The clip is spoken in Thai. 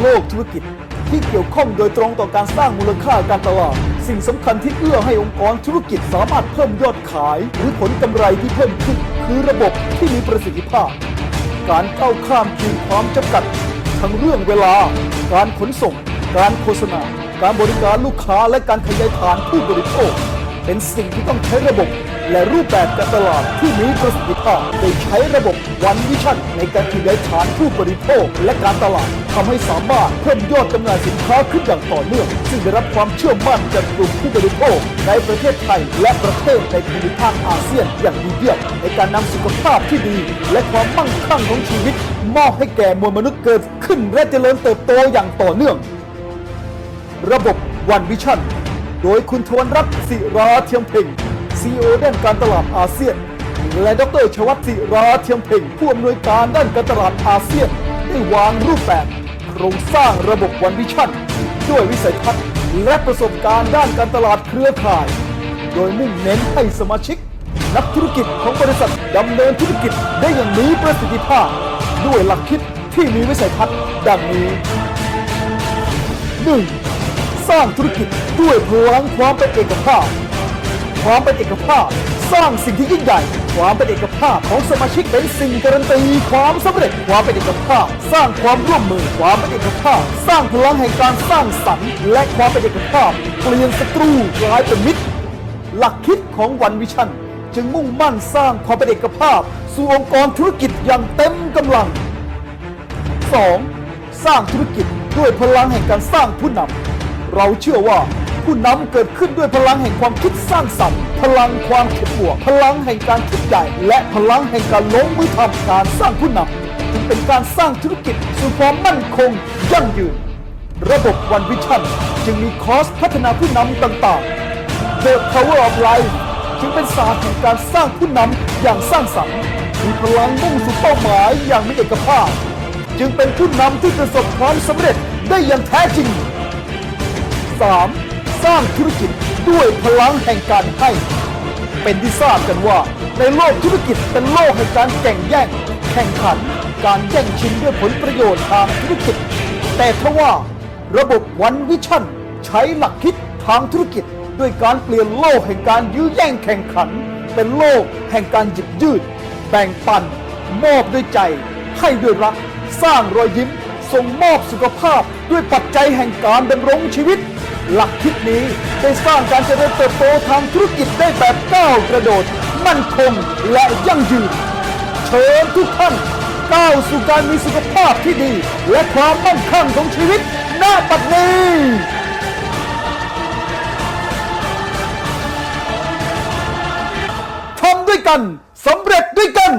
โลกธุรกิจ ที่เกี่ยวข้องโดยตรงต่อการสร้างมูลค่าการตลาด สิ่งสำคัญที่เอื้อให้องค์กรธุรกิจสามารถเพิ่มยอดขาย หรือผลกำไรที่เพิ่มขึ้น คือระบบที่มีประสิทธิภาพ การก้าข้ามขีดความจำกัด ทั้งเรื่องเวลา การขนส่ง การโฆษณา การบริการลูกค้าและการขยายฐานผู้บริโภค เป็นสิ่งที่ต้องใช้ระบบ และรูปแบบการตลาดที่มีประสิทธิภาพโดยใช้ระบบวันวิชั่นในการขยายฐานผู้บริโภคและการตลาดทำให้สามารถเพิ่มยอดจำหน่ายสินค้าขึ้นอย่างต่อเนื่องซึ่งได้รับความเชื่อมั่นจากกลุ่มผู้บริโภคในประเทศไทย และประเทศในภูมิภาคอาเซียนอย่างดีเยี่ยมในการนำสุขภาพที่ดี และความมั่งคั่งของชีวิต มอบให้แก่มวลมนุษย์เกิดขึ้นและเจริญเติบโตอย่างต่อเนื่อง ระบบวันวิชั่น โดยคุณทวนรัตน์ศิราเทียมเพ่งซีอด้านการตลาดอาเซียน และดรชวัตศิราเทียมเพ่งผู้อำนวยการด้านการตลาดอาเซียน ได้วางรูปแบบ โครงสร้างระบบวันวิชั่น ด้วยวิสัยทัศน์และประสบการณ์ด้านการตลาดเครือข่าย โดยมุ่งเน้นให้สมาชิก นักธุรกิจของบริษัทดำเนินธุรกิจได้อย่างมีประสิทธิภาพ ด้วยหลักคิดที่มีวิสัยทัศน์ดังนี้ 1. สร้างธุรกิจด้วยพลังความเป็นเอกภาพ ความเป็นเอกภาพ สร้างสิ่งที่ยิ่งใหญ่ ความเป็นเอกภาพของสมาชิกเป็นสิ่งการันตีความสำเร็จความเป็นเอกภาพ สร้างความร่วมมือความเป็นเอกภาพ สร้างพลังแห่งการสร้างสรรค์ และความเป็นเอกภาพ เปลี่ยนศัตรูกลายเป็นมิตร หลักคิดของวันวิชั่นจึงมุ่งมั่นสร้างความเป็นเอกภาพ สู่องค์กรธุรกิจอย่างเต็มกำลัง 2. สร้างธุรกิจด้วยพลังแห่งการสร้างผู้นำ เราเชื่อว่าผู้นำเกิดขึ้นด้วยพลังแห่งความคิดสร้างสรรค์ พลังความคิดบวก พลังแห่งการคิดใหญ่ และพลังแห่งการลงมือทำการสร้างผู้นำจึงเป็นการสร้างธุรกิจสู่ความมั่นคงยั่งยืน ระบบวันวิชั่นจึงมีคอร์สพัฒนาผู้นำต่างๆ The Power of Life จึงเป็นศาสตร์แห่งการสร้างผู้นำอย่างสร้างสรรค์มีพลังมุ่งสู่เป้าหมายอย่างมีเอกภาพ จึงเป็นผู้นำที่ประสบความสำเร็จได้อย่างแท้จริง 3. สร้างธุรกิจด้วยพลังแห่งการให้ เป็นที่ทราบกันว่า ในโลกธุรกิจเป็นโลกแห่งการแข่งแย่ง แข่งขัน การแย่งชิงด้วยผลประโยชน์ทางธุรกิจ แต่ทว่า ระบบวันวิชั่นใช้หลักคิดทางธุรกิจ ด้วยการเปลี่ยนโลกแห่งการยื้อแย่งแข่งขัน เป็นโลกแห่งการหยิบยืด แบ่งปัน มอบด้วยใจ ให้ด้วยรัก สร้างรอยยิ้มส่งมอบสุขภาพด้วยปัจจัยแห่งการดำรงชีวิต หลักคิดนี้ได้สร้างการเจริญเติบโตทางธุรกิจได้แบบก้าวกระโดด มั่นคงและยั่งยืน เชิญทุกท่านก้าวสู่การมีสุขภาพที่ดี และความมั่นคงของชีวิตหน้าปัดนี้ทำด้วยกันสำเร็จด้วยกัน